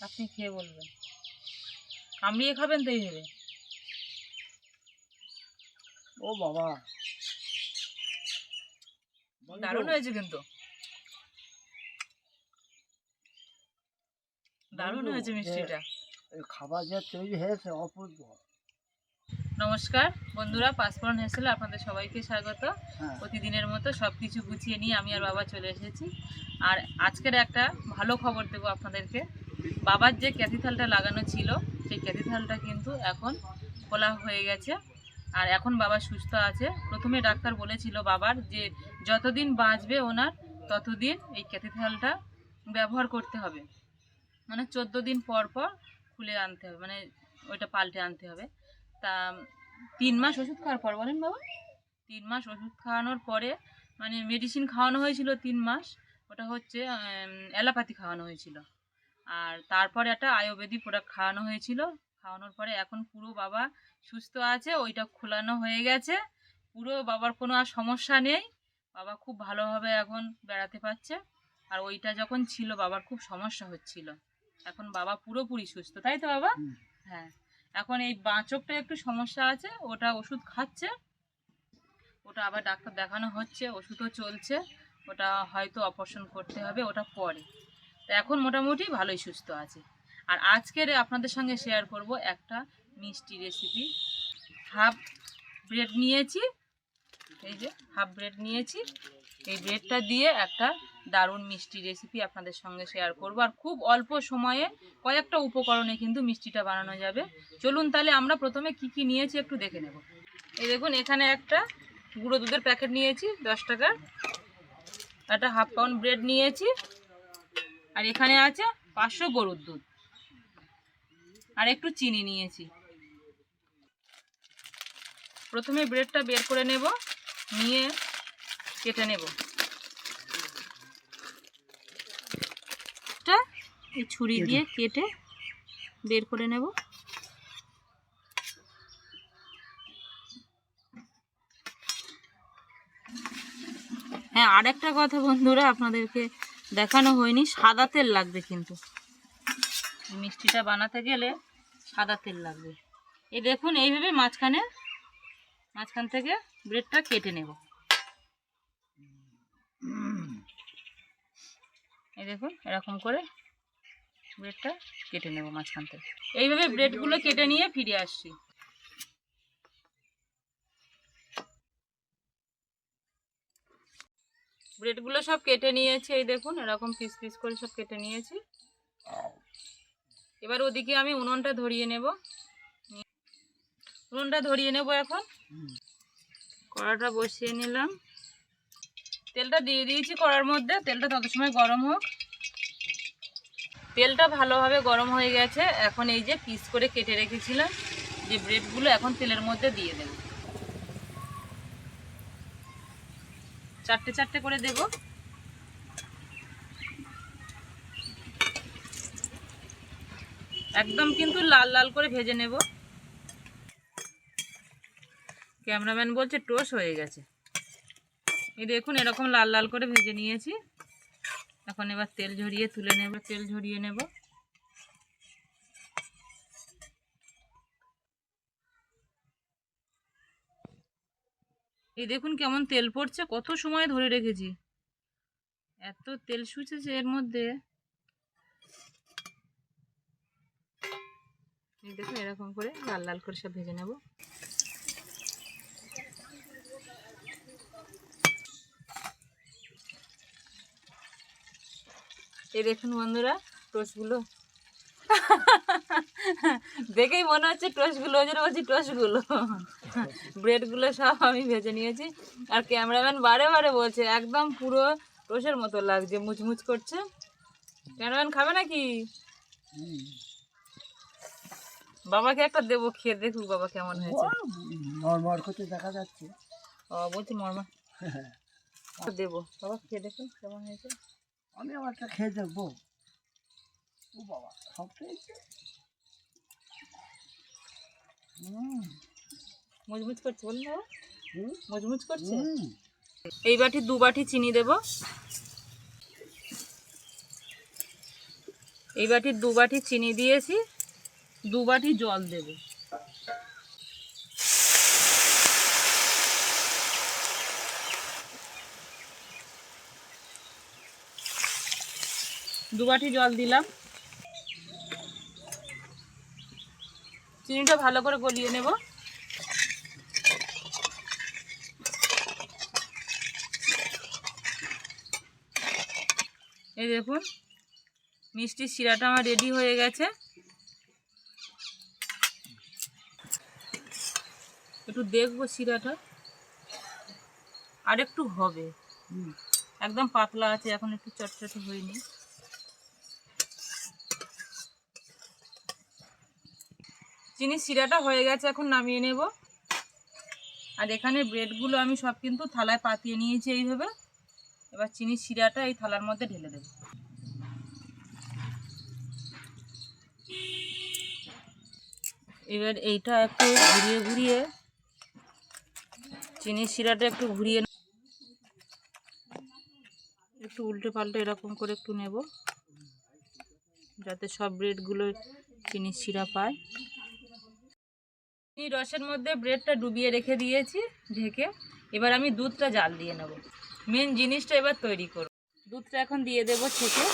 আপনি খেয়ে বলবেন। কামড়িয়ে খাবেন তো এইভাবে ও বাবা। দারুণ হয়েছে কিন্তু। দারুণ হয়েছে মিষ্টিটা। খাবার যা তৈরি হয়েছে অপূর্ব। নমস্কার বন্ধুরা পাঁচফোড়ন হেসেল আপনাদের সবাইকে স্বাগত। হ্যাঁ। প্রতিদিনের মতো সব কিছু গুছিয়ে নিয়ে আমি আর বাবা চলে এসেছি। আর আজকের একটা ভালো খবর দেবো আপনাদেরকে। বাবার যে ক্যাথিথালটা লাগানো ছিল, সেই ক্যাথিথালটা কিন্তু এখন খোলা হয়ে গেছে। আর এখন বাবা সুস্থ আছে। প্রথমে ডাক্তার বলেছিল বাবার যে যতদিন বাঁচবে ওনার, ততদিন এই ক্যাথিথালটা ব্যবহার করতে হবে। মানে চোদ্দ দিন পর পর খুলে আনতে হবে মানে ওইটা পাল্টে আনতে হবে। তা তিন মাস ওষুধ খাওয়ার পর, বলেন বাবা। তিন মাস ওষুধ খাওয়ানোর পরে মানে মেডিসিন খাওয়ানো হয়েছিল তিন মাস, ওটা হচ্ছে অ্যালোপ্যাথি খাওয়ানো হয়েছিল। আর তারপরে একটা আয়ুর্বেদিক প্রোডাক্ট খাওয়ানো হয়েছিল। খাওয়ানোর পরে এখন পুরো বাবা সুস্থ আছে ওইটা খোলানো হয়ে গেছে। পুরো বাবার কোনো আর সমস্যা নেই। বাবা খুব ভালোভাবে এখন বেড়াতে পারছে। আর ওইটা যখন ছিল বাবার খুব সমস্যা হচ্ছিল। এখন বাবা পুরোপুরি সুস্থ তাই তো বাবা? হ্যাঁ। এখন এই বাঁচকটা একটু সমস্যা আছে ওটা ওষুধ খাচ্ছে। ওটা আবার ডাক্তার দেখানো হচ্ছে ওষুধও চলছে। ওটা হয়তো অপারেশন করতে হবে ওটা পরে। তো এখন মোটামুটি ভালোই সুস্থ আছে। আর আজকের আপনাদের সঙ্গে শেয়ার করব একটা মিষ্টি রেসিপি হাফ ব্রেড নিয়েছি, এই যে হাফ ব্রেড নিয়েছি। এই ব্রেডটা দিয়ে একটা দারুণ মিষ্টি রেসিপি আপনাদের সঙ্গে শেয়ার করব। আর খুব অল্প সময়ে কয়েকটা উপকরণে কিন্তু মিষ্টিটা বানানো যাবে। চলুন তাহলে আমরা প্রথমে কি কি নিয়েছি একটু দেখে নেব। এই দেখুন, এখানে একটা গুঁড়ো দুধের প্যাকেট নিয়েছি, দশ টাকার। একটা হাফ পাউন্ড ব্রেড নিয়েছি। আর এখানে আছে পাঁচশো গরুর দুধ। আর একটু চিনি নিয়েছি। প্রথমে ব্রেডটা বের করে নেব নিয়ে কেটে নেব। এই ছুরি দিয়ে কেটে বের করে নেব। হ্যাঁ আরেকটা কথা বন্ধুরা আপনাদেরকে দেখানো হয়নি, সাদা তেল লাগবে কিন্তু। মিষ্টিটা বানাতে গেলে সাদা তেল লাগবে। এই দেখুন, এইভাবে মাঝখানে, মাঝখান থেকে ব্রেডটা কেটে নেব। এই দেখুন, এরকম করে ব্রেডটা কেটে নেব মাঝখান থেকে। এইভাবে ব্রেডগুলো কেটে নিয়ে ফিরে আসছি। ব্রেডগুলো সব কেটে নিয়েছি, এই দেখুন, এরকম পিস পিস করে সব কেটে নিয়েছি। এবার ওদিকে আমি উনুনটা ধরিয়ে নেব। উনুনটা ধরিয়ে নেব এখন। কড়াটা বসিয়ে নিলাম। তেলটা দিয়ে দিয়েছি কড়ার মধ্যে, তেলটা তত সময় গরম হোক। তেলটা ভালোভাবে গরম হয়ে গেছে। এখন এই যে পিস করে কেটে রেখেছিলাম, যে ব্রেডগুলো এখন তেলের মধ্যে দিয়ে দেব। চারটে চারটে করে দেব। একদম কিন্তু লাল লাল করে ভেজে নেব। ক্যামেরাম্যান বলছে টোস হয়ে গেছে। এই দেখুন, এরকম লাল লাল করে ভেজে নিয়েছি। এখন এবার তেল ঝরিয়ে তুলে নেব, তেল ঝরিয়ে নেব। এই দেখুন কেমন তেল পড়ছে, কত সময় ধরে রেখেছি। এত তেল শুচেছে এর মধ্যে। দেখুন এরকম করে লাল লাল করে সব ভেজে নেব। এই দেখুন বন্ধুরা, টোস্টগুলো। দেখেই মনে হচ্ছে টোস্টগুলো, ওই জন্য বলছি টোস্টগুলো। ব্রেডগুলো সব আমি ভেজে নিয়েছি। আর ক্যামেরাম্যান বারে বারে বলছে একদম পুরো টোস্টের মতো লাগছে মুচমুচ করছে। ক্যামেরাম্যান খাবে নাকি। বাবাকে একটা দেবো খেয়ে দেখুক বাবা কেমন হয়েছে। নরমাল করতে দেখা যাচ্ছে। ও বলছি মর্মা দেবো। বাবা খেয়ে দেখুন কেমন হয়েছে। আমি আমারটা খেয়ে দেখব। ও বাবা সব পেয়েছে? হুম। মুচমুচ করছে বলুন বাবা। মুচমুচ করছে? এই বাটি দু বাটি চিনি দেব। এই বাটির দু বাটি চিনি দিয়েছি। দু বাটি জল দেব। দু বাটি জল দিলাম। চিনিটা ভালো করে গলিয়ে নেব। এই দেখুন মিষ্টির শিরাটা আমার রেডি হয়ে গেছে। একটু দেখব শিরাটা। আর একটু হবে। একদম পাতলা আছে, এখন একটু চটচটে হয়নি। চিনি শিরাটা হয়ে গেছে, এখন নামিয়ে নেব। আর এখানে ব্রেডগুলো আমি সব কিন্তু থালায় পাতিয়ে নিয়েছি এইভাবে। এবার চিনির শিরাটা এই থালার মধ্যে ঢেলে দেব। এবার এইটা একটু ঘুরিয়ে ঘুরিয়ে চিনির শিরাটা একটু ঘুরিয়ে একটু উল্টে পাল্টে এরকম করে একটু নেব, যাতে সব ব্রেডগুলো চিনির শিরা পায়। রসের মধ্যে ব্রেডটা ডুবিয়ে রেখে দিয়েছি ঢেকে, এবার আমি দুধটা জাল দিয়ে নেব। মেন জিনিসটা এবার তৈরি করব। দুধটা এখন দিয়ে দেব ছেঁকে।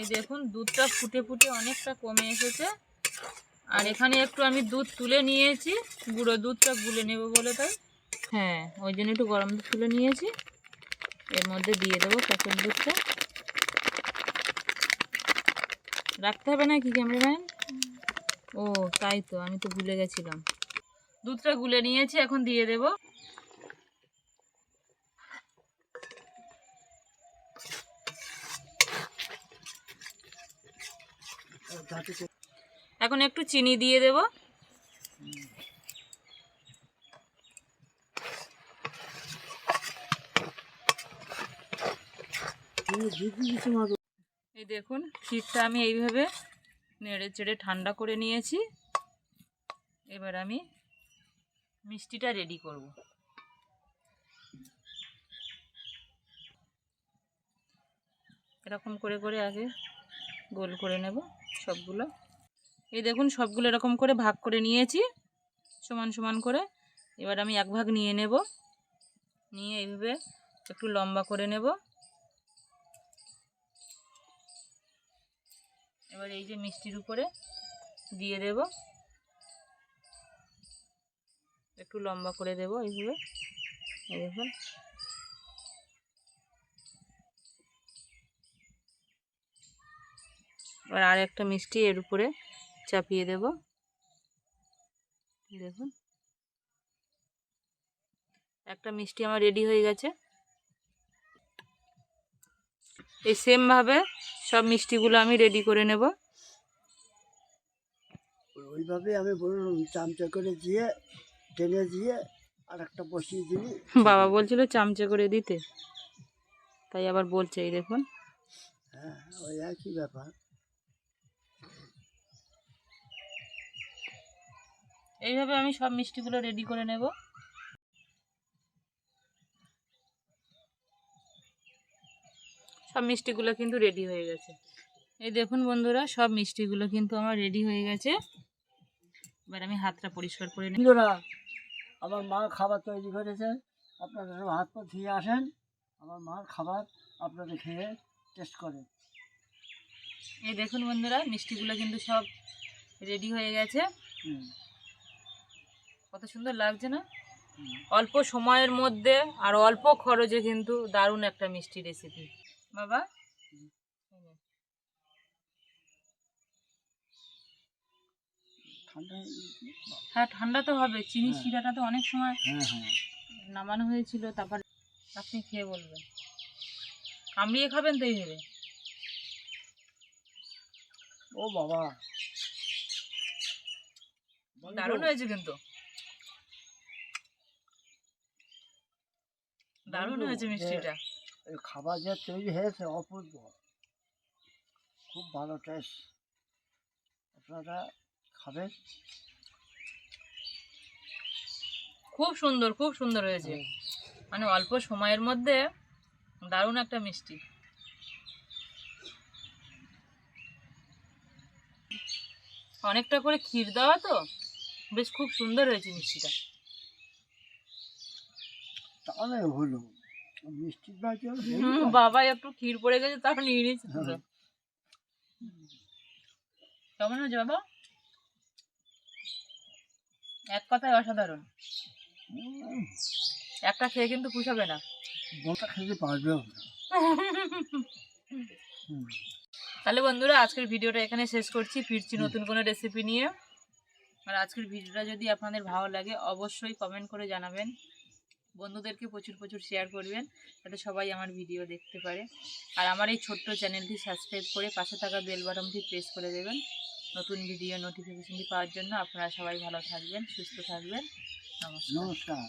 এই দেখুন, দুধটা ফুটে ফুটে অনেকটা কমে এসেছে। আর এখানে একটু আমি দুধ তুলে নিয়েছি। গুঁড়ো দুধটা গুলে নেব বলে তাই। হ্যাঁ ওই জন্য একটু গরম দুধ তুলে নিয়েছি। এর মধ্যে দিয়ে দেবো প্যাকেট দুধটা। রাখতে হবে না কি ক্যামেরাম্যান? ও, তাই তো, আমি তো ভুলে গেছিলাম। দুধটা গুলে নিয়েছি, এখন দিয়ে দেব। এখন একটু চিনি দিয়ে দেব। দিদি কিছু এই দেখুন ক্ষীরটা আমি এইভাবে নেড়ে চেড়ে ঠান্ডা করে নিয়েছি। এবার আমি মিষ্টিটা রেডি করব। এরকম করে করে আগে গোল করে নেব সবগুলো। এই দেখুন, সবগুলো এরকম করে ভাগ করে নিয়েছি, সমান সমান করে। এবার আমি এক ভাগ নিয়ে নেব। নিয়ে এইভাবে একটু লম্বা করে নেব। এবার এই যে মিষ্টির উপরে দিয়ে দেব। একটু লম্বা করে দেব এইভাবে। এই দেখুন। এবার আর একটা মিষ্টি এর উপরে চাপিয়ে দেব। দেখুন। একটা মিষ্টি আমার রেডি হয়ে গেছে। এই সেমভাবে সব মিষ্টিগুলো আমি রেডি করে নেব। ওইভাবে আমি বললাম চামচা করে দিয়ে টেনে দিয়ে আর একটা বসিয়ে দিলি। বাবা বলছিল চামচে করে দিতে। তাই আবার বলছে এই দেখুন। হ্যাঁ ওই একই ব্যাপার। এইভাবে আমি সব মিষ্টিগুলো রেডি করে নেব। সব মিষ্টিগুলো কিন্তু রেডি হয়ে গেছে। এই দেখুন বন্ধুরা সব মিষ্টিগুলো কিন্তু আমার রেডি হয়ে গেছে। এবার আমি হাতটা পরিষ্কার করে নিই। বন্ধুরা আমার মা খাবার তৈরি করেছে। আপনারা সব হাত পা ধুয়ে আসেন। আমার মার খাবার আপনারা খেয়ে টেস্ট করেন এই দেখুন বন্ধুরা মিষ্টিগুলো কিন্তু সব রেডি হয়ে গেছে। কত সুন্দর লাগছে না? অল্প সময়ের মধ্যে আর অল্প খরচে কিন্তু দারুণ একটা মিষ্টি রেসিপি বাবা? হয়ে ঠান্ডা তো হবে। চিনি হ্যাঁ। শিরাটা তো অনেক সময় হ্যাঁ হ্যাঁ। নামানো হয়েছিল তারপর আপনি খেয়ে বলবেন। কামড়িয়ে খাবেন তো এইভাবে ও বাবা। দারুণ হয়েছে কিন্তু। দারুণ হয়েছে মিষ্টিটা। খাবার যা তৈরি হয়েছে অপূর্ব। খুব ভালো টেস্ট আপনারা খাবেন? খুব সুন্দর খুব সুন্দর হয়েছে। মানে অল্প সময়ের মধ্যে দারুণ একটা মিষ্টি। অনেকটা করে ক্ষীর দেওয়া তো বেশ খুব সুন্দর হয়েছে মিষ্টিটা। তাহলে হলো। বাবা একটু ক্ষীর পড়ে গেছে তার নিয়ে নিয়েছে কেমন হয়েছে বাবা? এক কথায় অসাধারণ। একটা খেয়ে কিন্তু পুষাবে না। বলটা খেতে পারবেও তাহলে বন্ধুরা আজকের ভিডিওটা এখানে শেষ করছি। ফিরছি নতুন কোনো রেসিপি নিয়ে। আর আজকের ভিডিওটা যদি আপনাদের ভালো লাগে অবশ্যই কমেন্ট করে জানাবেন। বন্ধুদেরকে প্রচুর প্রচুর শেয়ার করবেন, যাতে সবাই আমার ভিডিও দেখতে পারে। আর আমার এই ছোট্ট চ্যানেলটি সাবস্ক্রাইব করে পাশে থাকা বেল বাটনটি প্রেস করে দেবেন। নতুন ভিডিও নোটিফিকেশনটি পাওয়ার জন্য আপনারা সবাই ভালো থাকবেন, সুস্থ থাকবেন। নমস্কার। নমস্কার।